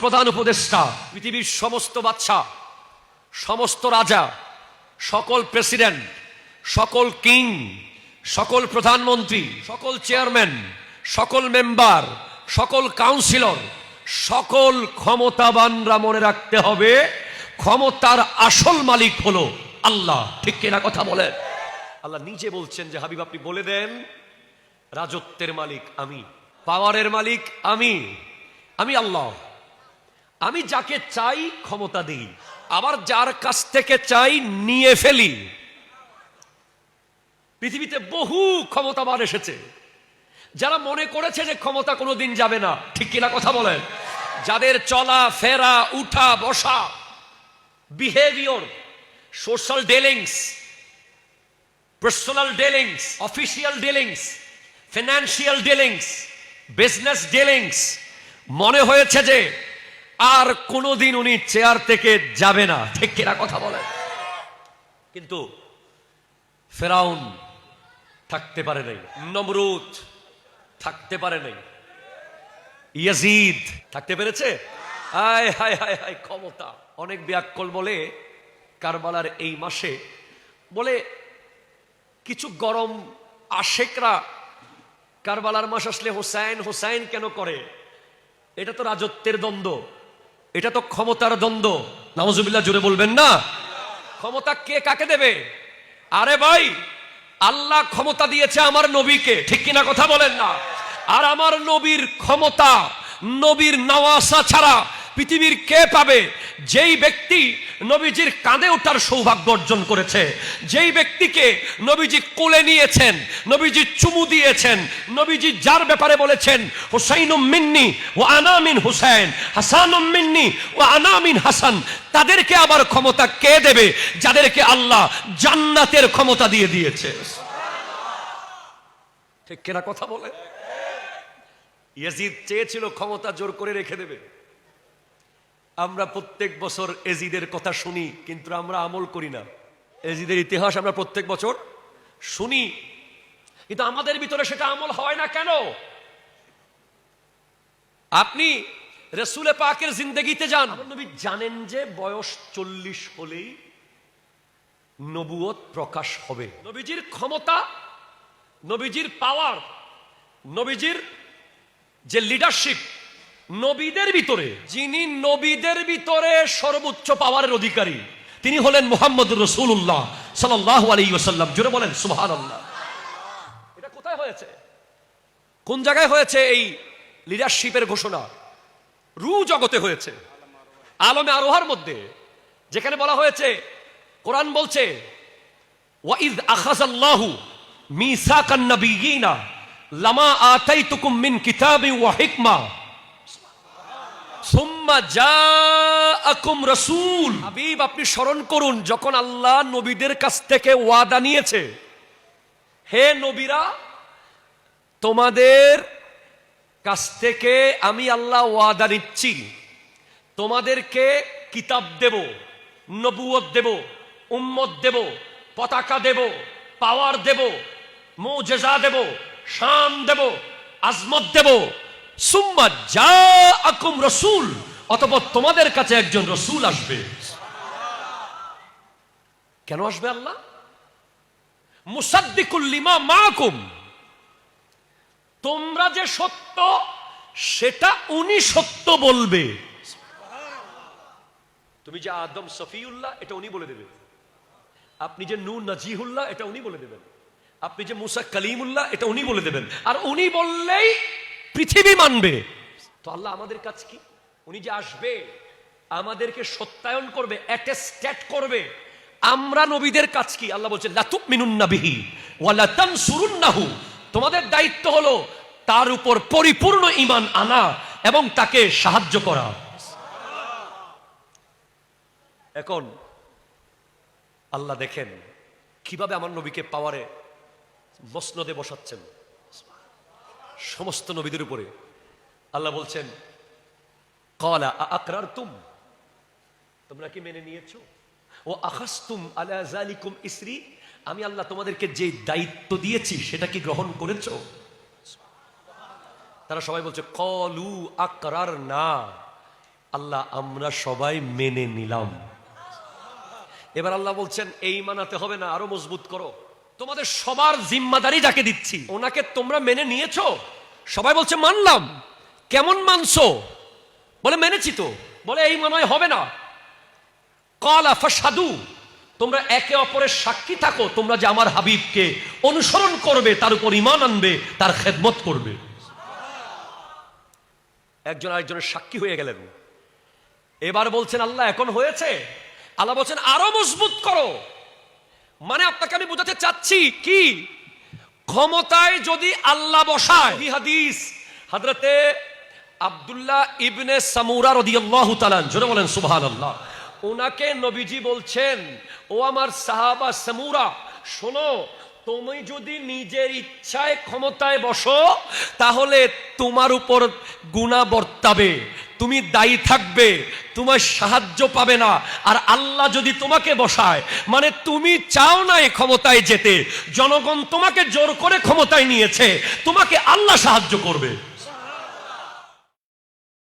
প্রধান উপদেষ্টা, পৃথিবীর সমস্ত বাচ্চা সমস্ত রাজা, সকল প্রেসিডেন্ট, সকল কিং, সকল প্রধানমন্ত্রী, সকল চেয়ারম্যান, সকল মেম্বার, সকল কাউন্সিলর, সকল ক্ষমতাবানরা মনে রাখতে হবে, ক্ষমতার আসল মালিক হলো আল্লাহ। ঠিক কিনা কথা বলেন? আল্লাহ নিজে বলছেন যে, হাবিব, আপনি বলে দেন, রাজত্বের মালিক আমি, পাওয়ারের মালিক আমি আমি আল্লাহ। আমি যাকে চাই ক্ষমতা দিই, আবার যার কাছ থেকে চাই নিয়ে ফেলি। পৃথিবীতে বহু ক্ষমতাবান এসেছে। যারা মনে করেছে যে ক্ষমতা কোনোদিন যাবে না, ঠিক কিনা কথা বলেন? যাদের চলা, ফেরা, উঠা, বসা behaviour social dealings personal dealings official dealings financial dealings business dealings মনে হয়েছে যে আর কোনোদিন উনি চেয়ার থেকে যাবে না। ঠিক কিনা কথা বলে কিন্তু ফেরাউন থাকতে পারে নাই, নমরুদ থাকতে পারে নাই, ইয়াজিদ থাকতে পেরেছে? হায় হায় হায় হায়, ক্ষমতা। অনেক ব্যাককল বলে কারবালার এই মাসে বলে কিছু গরম আশেকরা কারবালার মাস আসলে হোসাইন হোসাইন কেন করে? এটা তো রাজত্বের দ্বন্দ্ব। এটা তো ক্ষমতার দ্বন্দ্ব। নামজুবিল্লা জুড়ে বলবেন না। ক্ষমতা কে কাকে দেবে? আরে ভাই, আল্লাহ ক্ষমতা দিয়েছে আমার নবীকে। ঠিক কিনা কথা বলেন না? আর আমার নবীর ক্ষমতা, নবীর নওয়াসা ছাড়া পৃথিবীর কে পাবে? যেই ব্যক্তি নবীজির কাঁধে ওঠার সৌভাগ্য অর্জন করেছে, যেই ব্যক্তিকে নবীজি কোলে নিয়েছেন, নবীজি চুমু দিয়েছেন, নবীজি যার ব্যাপারে বলেছেন, হুসাইনুম মিন্নি ও আনামিন হুসাইন, হাসানুম মিন্নি ও আনামিন হাসান। তাদেরকে আবার ক্ষমতা কে দেবে? যাদেরকে আল্লাহ জান্নাতের ক্ষমতা দিয়ে দিয়েছে। ঠিক কেনা কথা বলে? ইয়াজিদ চেয়েছিল ক্ষমতা জোর করে রেখে দেবে। আমরা প্রত্যেক বছর এজিদের কথা শুনি, কিন্তু আমরা আমল করি না। এজিদের ইতিহাস আমরা প্রত্যেক বছর শুনি। কিন্তু আমাদের ভিতরে সেটা আমল হয় না কেন? আপনি রসুলে পাকের জিন্দগিতে যান। নবী জানেন যে বয়স চল্লিশ হলেই নবুয়ত প্রকাশ হবে। নবীজির ক্ষমতা, নবীজির পাওয়ার নবীজির যে লিডারশিপ নবীদের ভিতরে। যিনি নবীদের ভিতরে সর্বোচ্চ পাওয়ারের অধিকারী, তিনি হলেন মোহাম্মদ রসুল্লাহ সাল্লাহ আলী জুড়ে বলেন সুহান আল্লাহ এটা কোথায় হয়েছে? কোন জায়গায় হয়েছে এই লিডারশিপের ঘোষণা? রু জগতে হয়েছে। আলমে আরোহার মধ্যে, যেখানে বলা হয়েছে, কোরআন বলছে, ওয়াইদ আখাজাল্লাহু লামা মিন কিতাবি ওয়া রাসূল হাবিব, আপনি স্মরণ করুন, যখন আল্লাহ নবীদের কাছ থেকে ওয়াদা নিয়েছে, হে নবীরা, তোমাদের কাছ থেকে আমি আল্লাহ ওয়াদা নিচ্ছি। তোমাদেরকে কিতাব দেব, নবুয়ত দেব, উম্মত দেব, পতাকা দেব, পাওয়ার দেব, মৌজেজা দেব, শান দেব, আজমত দেব। সুম্মা যা আকুম রসুল অতপর তোমাদের কাছে একজন রসুল আসবে। কেন আসবে আল্লাহ? মুসাদ্দিকুল্লিমা মাকুম। তোমরা যে সত্য, সেটা উনি সত্য বলবে। তুমি যে আদম সফিউল্লাহ, এটা উনি বলে দেবেন আপনি যে নূর নাজিহুল্লাহ, এটা উনি বলে দেবেন। আপনি যে মুসা কালিমুল্লাহ, এটা উনি বলে দেবেন। আর উনি বললেই পৃথিবী মানবে। তো আল্লাহ আমাদের কাছে কি? উনি যে আসবে, আমাদেরকে সত্যায়ন করবে অ্যাটেস্টেট করবে, আমরা নবীদের কাজ কি? আল্লাহ বলছে লাতুক মিনুন্নাবিহি ওয়ালা তানসুরুন্নাহু তোমাদের দায়িত্ব হলো তার উপর পরিপূর্ণ ঈমান আনা এবং তাকে সাহায্য করা। এখন আল্লাহ দেখেন কীভাবে আমার নবীকে পাওয়ারে মসনদে বসাচ্ছেন। সমস্ত নবীদের উপরে। আল্লাহ বলছেন কলা তুম তোমরা কি মেনে নিয়েছো? ও আখাস্তুম আলা ইসরি? আমি আল্লাহ তোমাদেরকে যে দায়িত্ব দিয়েছি, সেটা কি গ্রহণ করেছ? তারা সবাই বলছে, কলু আকরার না আল্লাহ, আমরা সবাই মেনে নিলাম। এবার আল্লাহ বলছেন, এই মানাতে হবে না, আরও মজবুত করো। তোমাদের সবার জিম্মাদারি যাকে দিচ্ছি, ওনাকে তোমরা মেনে নিয়েছো? সবাই বলছে, মানলাম। কেমন মানছো? বলে, মেনেছি তো। বলে, এই মনে হবে না। কলা ফাসাদু তোমরা একে অপরের সাক্ষী থাকো। তোমরা যে আমার হাবিবকে অনুসরণ করবে, তার উপর ইমান আনবে, তার খেদমত করবে। একজন আরেকজনের সাক্ষী হয়ে গেলেন। এবার বলছেন, আল্লাহ, এখন হয়েছে? আল্লাহ বলছেন, আরও মজবুত করো। মানে আপনাকে আমি বোঝাতে চাচ্ছি কি? ক্ষমতায় যদি আল্লাহ বসায় হাদিস হযরতে আব্দুল্লাহ ইবনে সামুরা রাদিয়াল্লাহু তাআলা জোরে বলেন, সুবহানাল্লাহ। ওনাকে নবীজি বলছেন, ও আমার সাহাবা সামুরা, শোনো, তুমি যদি নিজের ইচ্ছায় ক্ষমতায় বসো, তাহলে তোমার উপর গুণা বর্তাবে, তুমি দায়ী থাকবে তোমার সাহায্য পাবে না। আর আল্লাহ যদি তোমাকে বসায় মানে তুমি চাও না এই ক্ষমতায় যেতে, জনগণ তোমাকে জোর করে ক্ষমতায় নিয়েছে, তোমাকে আল্লাহ সাহায্য করবে।